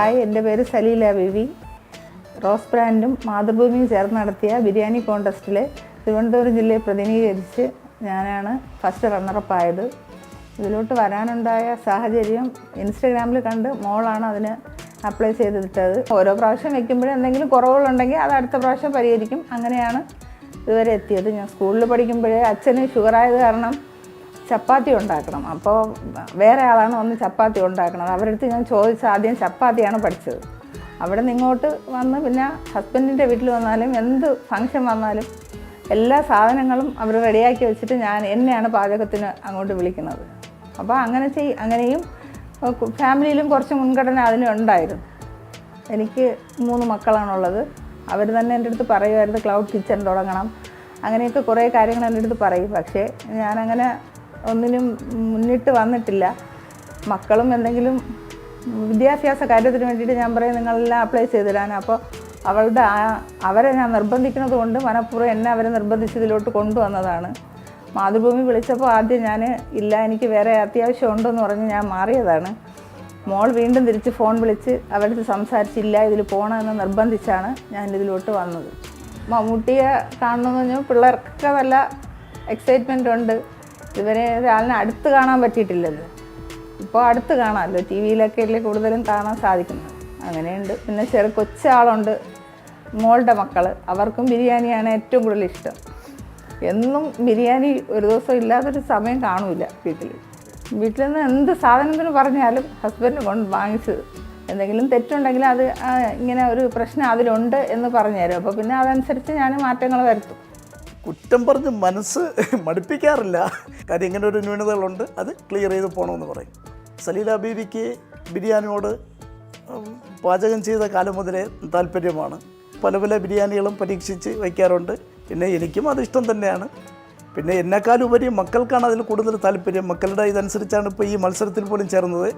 Hi എന്റെ പേര് Saleela Beevi rose ബ്രാൻഡും മാതൃഭൂമിയും ചേർന്ന് നടത്തിയ ബിരിയാണി കോൺടെസ്റ്റിൽ തിരുവനന്തപുരം ജില്ലയെ പ്രതിനിധീകരിച്ച് ഞാനാണ് ഫസ്റ്റ് റണ്ണറപ്പ് ആയത്. ഇതിലോട്ട് വരാനുണ്ടായ സാഹചര്യം ഇൻസ്റ്റഗ്രാമിൽ കണ്ട് മോളാണ് അതിന് അപ്ലൈ ചെയ്തിട്ടത്. ഓരോ പ്രാവശ്യം വെക്കുമ്പോഴും എന്തെങ്കിലും കുറവുകളുണ്ടെങ്കിൽ അത് അടുത്ത പ്രാവശ്യം പരിഹരിക്കും. അങ്ങനെയാണ് ഇതുവരെ എത്തിയത്. ഞാൻ സ്കൂളിൽ പഠിക്കുമ്പോഴേ അച്ഛന് ഷുഗറായത് കാരണം ചപ്പാത്തി ഉണ്ടാക്കണം. അപ്പോൾ വേറെ ആളാണ് വന്ന് ചപ്പാത്തി ഉണ്ടാക്കണത്. അവരടുത്ത് ഞാൻ ചോദിച്ച ആദ്യം ചപ്പാത്തിയാണ് പഠിച്ചത്. അവിടെ നിന്ന് ഇങ്ങോട്ട് വന്ന് പിന്നെ ഹസ്ബൻഡിന്റെ വീട്ടിൽ വന്നാലും എന്ത് ഫങ്ഷൻ വന്നാലും എല്ലാ സാധനങ്ങളും അവർ റെഡിയാക്കി വെച്ചിട്ട് ഞാൻ എന്നെയാണ് പാചകത്തിന് അങ്ങോട്ട് വിളിക്കുന്നത്. അപ്പോൾ അങ്ങനെ ചെയ് അങ്ങനെയും ഫാമിലിയിലും കുറച്ച് മുൻഗണന അതിനുണ്ടായിരുന്നു എനിക്ക് മൂന്ന് മക്കളാണുള്ളത്. അവർ തന്നെ എന്റെ അടുത്ത് പറയുമായിരുന്നു ക്ലൗഡ് കിച്ചൺ തുടങ്ങണം. അങ്ങനെയൊക്കെ കുറേ കാര്യങ്ങൾ എന്റെ അടുത്ത് പറയും. പക്ഷേ ഞാനങ്ങനെ ഒന്നിനും മുന്നിട്ട് വന്നിട്ടില്ല. മക്കളും എന്തെങ്കിലും വിദ്യാഭ്യാസ കാര്യത്തിന് വേണ്ടിയിട്ട് ഞാൻ പറയും നിങ്ങളെല്ലാം അപ്ലൈ ചെയ്തിടാൻ അപ്പോൾ അവളുടെ ആ അവരെ ഞാൻ നിർബന്ധിക്കുന്നത് കൊണ്ട് മനഃപൂർവം എന്നെ അവരെ നിർബന്ധിച്ചതിലോട്ട് കൊണ്ടുവന്നതാണ്. മാതൃഭൂമി വിളിച്ചപ്പോൾ ആദ്യം ഞാൻ ഇല്ല എനിക്ക് വേറെ അത്യാവശ്യം ഉണ്ടെന്ന് പറഞ്ഞ് ഞാൻ മാറിയതാണ്. മോൾ വീണ്ടും തിരിച്ച് ഫോൺ വിളിച്ച് അവരുടെ സംസാരിച്ചില്ല ഇതിൽ പോകണമെന്ന് നിർബന്ധിച്ചാണ് ഞാൻ ഇതിലോട്ട് വന്നത്. മമ്മൂട്ടിയെ കാണണമെന്ന് പറഞ്ഞാൽ പിള്ളേർക്കൊക്കെ നല്ല എക്സൈറ്റ്മെന്റ് ഉണ്ട്. ഇവരെ ഒരാളിനെ അടുത്ത് കാണാൻ പറ്റിയിട്ടില്ലല്ലോ. ഇപ്പോൾ അടുത്ത് കാണാമല്ലോ. ടി വിയിലൊക്കെ അല്ലേ കൂടുതലും കാണാൻ സാധിക്കുന്നത്. അങ്ങനെയുണ്ട്. പിന്നെ ചെറു കൊച്ചാളുണ്ട്. മോളുടെ മക്കൾ അവർക്കും ബിരിയാണിയാണ് ഏറ്റവും കൂടുതൽ ഇഷ്ടം. എന്നും ബിരിയാണി ഒരു ദിവസം ഇല്ലാത്തൊരു സമയം കാണൂല വീട്ടിൽ വീട്ടിൽ നിന്ന് എന്ത് സാധനത്തിന് പറഞ്ഞാലും ഹസ്ബൻഡ് കൊണ്ട് വാങ്ങിച്ച് എന്തെങ്കിലും തെറ്റുണ്ടെങ്കിൽ അത് ഇങ്ങനെ ഒരു പ്രശ്നം അതിലുണ്ട് എന്ന് പറഞ്ഞു തരും. അപ്പോൾ പിന്നെ അതനുസരിച്ച് ഞാൻ മാറ്റങ്ങൾ വരുത്തും. കുറ്റം പറഞ്ഞ് മനസ്സ് മടുപ്പിക്കാറില്ല. കാര്യം ഇങ്ങനെ ഒരു ന്യൂനതകളുണ്ട്. അത് ക്ലിയർ ചെയ്ത് പോകണമെന്ന് പറയും. സലീല ബീവിക്ക് ബിരിയാണിയോട് പാചകം ചെയ്ത കാലം മുതലേ താല്പര്യമാണ്. പല പല ബിരിയാണികളും പരീക്ഷിച്ച് വയ്ക്കാറുണ്ട്. പിന്നെ എനിക്കും അത് ഇഷ്ടം തന്നെയാണ്. പിന്നെ എന്നെക്കാളുപരി മക്കൾക്കാണ് അതിൽ കൂടുതൽ താല്പര്യം. മക്കളുടെ ഇതനുസരിച്ചാണ് ഇപ്പോൾ ഈ മത്സരത്തിൽ പോലും ചേർന്നത്.